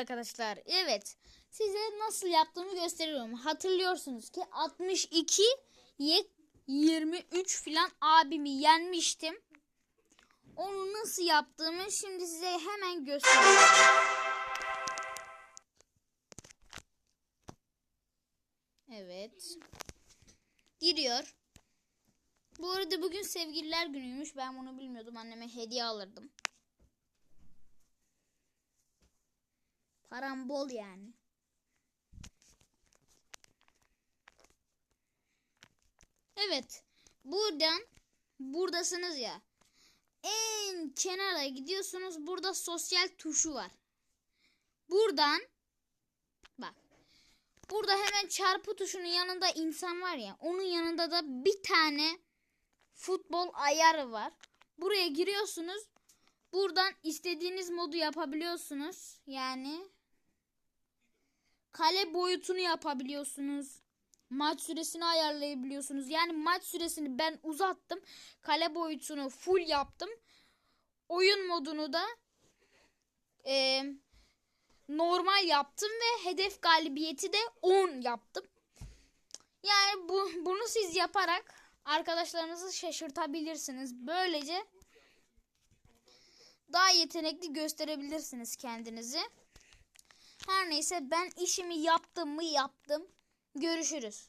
arkadaşlar. Evet. Size nasıl yaptığımı gösteriyorum. Hatırlıyorsunuz ki 62 ye 23 filan abimi yenmiştim. Onu nasıl yaptığımı şimdi size hemen gösteriyorum. Evet. Giriyor. Bu arada bugün sevgililer günüymüş. Ben bunu bilmiyordum. Anneme hediye alırdım. Param bol yani. Evet. Buradan buradasınız ya. En kenara gidiyorsunuz. Burada sosyal tuşu var. Buradan bak. Burada hemen çarpı tuşunun yanında insan var ya. Onun yanında da bir tane futbol ayarı var. Buraya giriyorsunuz. Buradan istediğiniz modu yapabiliyorsunuz. Yani kale boyutunu yapabiliyorsunuz. Maç süresini ayarlayabiliyorsunuz. Yani maç süresini ben uzattım. Kale boyutunu full yaptım. Oyun modunu da e, normal yaptım ve hedef galibiyeti de 10 yaptım. Yani bu bunu siz yaparak arkadaşlarınızı şaşırtabilirsiniz. Böylece daha yetenekli gösterebilirsiniz kendinizi. Her neyse ben işimi yaptım mı yaptım. Görüşürüz.